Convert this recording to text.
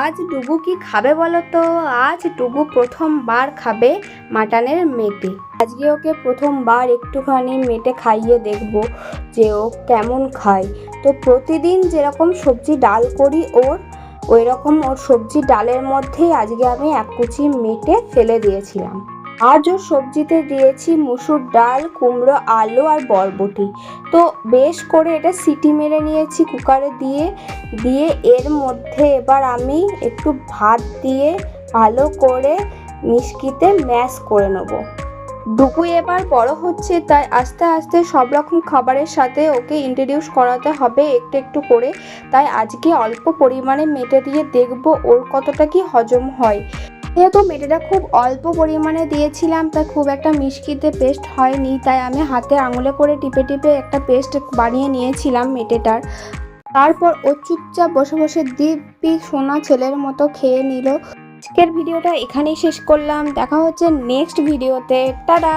আজ ডুবু কি খাবে বলো তো আজ ডুবু প্রথমবার খাবে মাটনের মেটে। আজকে ওকে প্রথমবার একটুখানি মেটে খাইয়ে দেখব যে ও কেমন খায়। তো প্রতিদিন যেরকম সবজি ডাল করি ওর ওই রকম ওর সবজি ডালের মধ্যেই আজকে আমি এক কুচি মেটে ফেলে দিয়েছিলাম। আজ ওর সবজিতে দিয়েছি মুসুর ডাল, কুমড়ো, আলু আর বরবটি। তো বেশ করে এটা সিটি মেরে নিয়েছি কুকারে দিয়ে। দিয়ে এর মধ্যে এবার আমি একটু ভাত দিয়ে ভালো করে মিষ্কিতে ম্যাশ করে নেব। ডুকু এবার বড় হচ্ছে, তাই আস্তে আস্তে সব রকম খাবারের সাথে ওকে ইন্ট্রোডিউস করাতে হবে একটু একটু করে। তাই আজকে অল্প পরিমাণে মেটে দিয়ে দেখব ওর কতটা কি হজম হয়। যেহেতু মেটেটা খুব অল্প পরিমাণে দিয়েছিলাম তাই খুব একটা মিষ্কিতে পেস্ট হয়নি, তাই আমি হাতে আঙুলে করে টিপে টিপে একটা পেস্ট বানিয়ে নিয়েছিলাম মেটেটার তারপর ও চুপচাপ বসে বসে দিব্যি সোনা ছেলের মতো খেয়ে নিল। আজকের ভিডিওটা এখানেই শেষ করলাম, দেখা হচ্ছে নেক্সট ভিডিওতে টাটা!